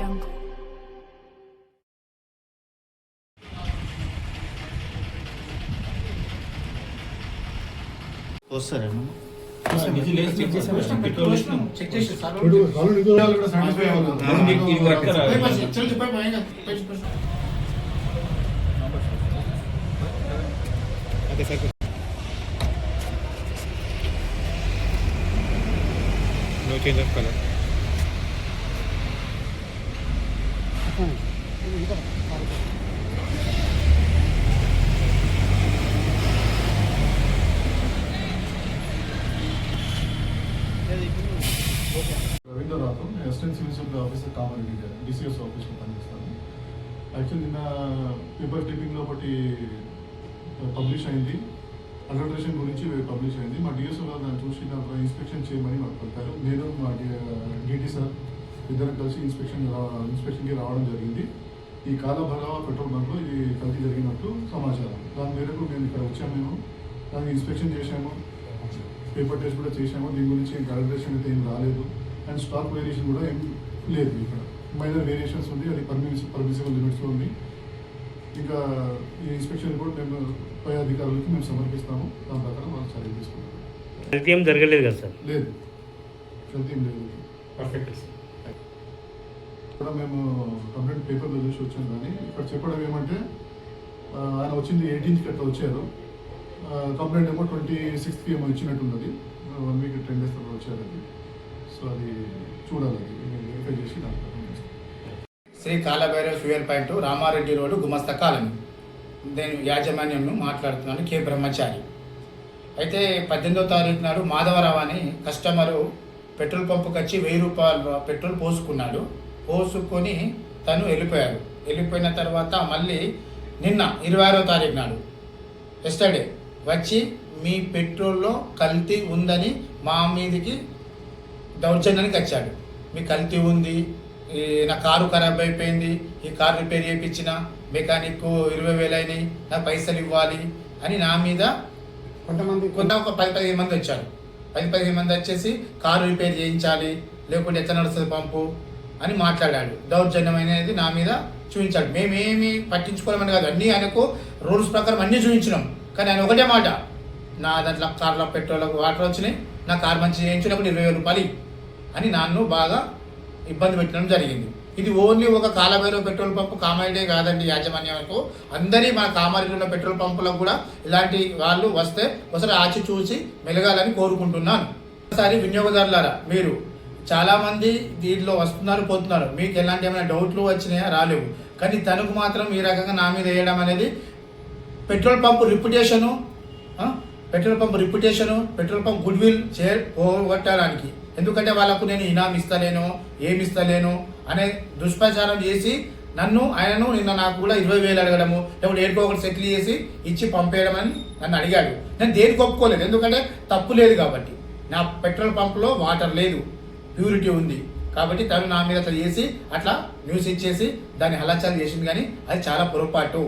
jungle. వస్తారా No change of color. Ravindranath నేను assistant civil supply officer Kamareddy గారు DCS ఆఫీస్లో పనిచేస్తాను యాక్చువల్ నిన్న పేపర్ క్లిప్పింగ్లో ఒకటి పబ్లిష్ అయింది. అడల్ట్రేషన్ గురించి పబ్లిష్ అయింది. మా డిఎస్ఓ గారు దాన్ని చూసి దాంట్లో ఇన్స్పెక్షన్ చేయమని మాకు చెప్పారు. నేను మా డిటి సార్ ఇద్దరం కలిసి ఇన్స్పెక్షన్ రా- ఇన్స్పెక్షన్కి రావడం జరిగింది. ఈ కాలభైరవ పెట్రోల్ బంక్లో ఇది కల్తీ జరిగినట్టు సమాచారం. దాని మేరకు మేము ఇక్కడ వచ్చాము మేము. దాన్ని ఇన్స్పెక్షన్ చేశాము. పేపర్ టెస్ట్ కూడా చేశాము. దీని గురించి క్యాలిక్యులేషన్ అయితే ఏం రాలేదు. అండ్ స్టాక్ వేరియేషన్ కూడా ఏం లేదు ఇక్కడ. మైనర్ వేరియేషన్స్ ఉంది. అది పర్మిస్ పర్మిసిబుల్ లిమిట్స్లో ఉంది. ఇంకా ఈ ఇన్స్పెక్షన్ రిపోర్ట్ మేము పై అధికారులకి మేము సమర్పిస్తాము. దాని ప్రకారం వాళ్ళు చర్యలు తీసుకుంటారు కల్తీ ఏం జరగలేదు కదా సార్? లేదు. కల్తీ ఏం లేదు. పర్ఫెక్ట్ కూడా మేము కంప్లైంట్ పేపర్లో చూసి వచ్చాం కానీ ఇక్కడ చెప్పడం ఏమంటే ఆయన వచ్చింది ఎయిటీన్త్కి అట్లా వచ్చారు. కంప్లైంట్ ఏమో ట్వంటీ సిక్స్త్కి ఏమో ఇచ్చినట్టున్నది. వన్ వీక్ టెన్ డేస్ తర్వాత వచ్చారు అది. సో అది చూడాలి వెరిఫై చేసి Shri Kalabhairav fuel point Ramareddy road గుమస్త colony. నేను యాజమాన్యంను మాట్లాడుతున్నాను కే. బ్రహ్మచారి. అయితే పద్దెనిమిదో తారీఖు నాడు మాధవరావు అని కస్టమరు పెట్రోల్ పంపుకి వచ్చి వెయ్యి రూపాయలు పెట్రోల్ పోసుకున్నాడు. పోసుకొని తను వెళ్ళిపోయాడు. వెళ్ళిపోయిన తర్వాత మళ్ళీ నిన్న ఇరవై ఆరో తారీఖు నాడు ఎస్టర్డే వచ్చి మీ పెట్రోల్లో కల్తీ ఉందని మా మీదికి దౌర్జన్యానికి వచ్చాడు. మీ కల్తీ ఉంది ఈ నా కారు ఖరాబ్ అయిపోయింది ఈ కారు రిపేర్ చేయించిన మెకానిక్ ఇరవై వేలు అయినాయి నాకు పైసలు ఇవ్వాలి అని నా మీద కొంతమంది కొంత ఒక పది పదిహేను మంది వచ్చారు. పది పదిహేను మంది వచ్చేసి కారు రిపేర్ చేయించాలి లేకుంటే ఎట్లా నడుస్తుంది పంపు? అని మాట్లాడాడు. దౌర్జన్యం అనేది నా మీద చూపించాడు. మేమేమి పట్టించుకోలేమని కాదు. అన్నీ ఆయనకు రూల్స్ ప్రకారం అన్నీ చూపించినాం. కానీ ఆయన ఒకటే మాట. నా దాంట్లో కార్లో పెట్రోల్ వాటర్ వచ్చినాయి. నా కార్ మంచి చేయించినప్పుడు ఇరవై వేల రూపాయలు అని నన్ను బాగా ఇబ్బంది పెట్టడం జరిగింది. ఇది ఓన్లీ ఒక కాలభైరవ పెట్రోల్ పంపు కామారెడ్డే కాదండి యాజమాన్యంకు అందరి మన కామారెడ్డి ఉన్న పెట్రోల్ పంపులకు కూడా ఇలాంటి వాళ్ళు వస్తే ఒకసారి ఆచి చూసి మెలగాలని కోరుకుంటున్నాను. ఒకసారి వినియోగదారులారా మీరు చాలామంది దీంట్లో వస్తున్నారు పోతున్నారు. మీకు ఎలాంటి ఏమైనా డౌట్లు వచ్చినాయా? రాలేవు. కానీ తనకు మాత్రం ఈ రకంగా నా మీద వేయడం అనేది petrol pump reputation petrol pump reputation petrol pump good will చే పోగొట్టడానికి. ఎందుకంటే వాళ్ళకు నేను ఇనాం ఇస్తలేను ఏమి ఇస్తలేను అనే దుష్ప్రచారం చేసి నన్ను ఆయనను నిన్న నాకు కూడా ఇరవై వేలు అడగడము లేకపోతే ఏడుకో ఒకటి సెటిల్ చేసి ఇచ్చి పంపేయడం అని నన్ను అడిగాడు. నేను దేనికి ఒప్పుకోలేదు. ఎందుకంటే తప్పు లేదు కాబట్టి. నా పెట్రోల్ పంపులో వాటర్ లేదు. ప్యూరిటీ ఉంది. కాబట్టి తను నా మీద అట్లా చేసి అట్లా న్యూస్ ఇచ్చేసి దాన్ని హలాచాలు చేసింది కానీ అది చాలా పొరపాటు.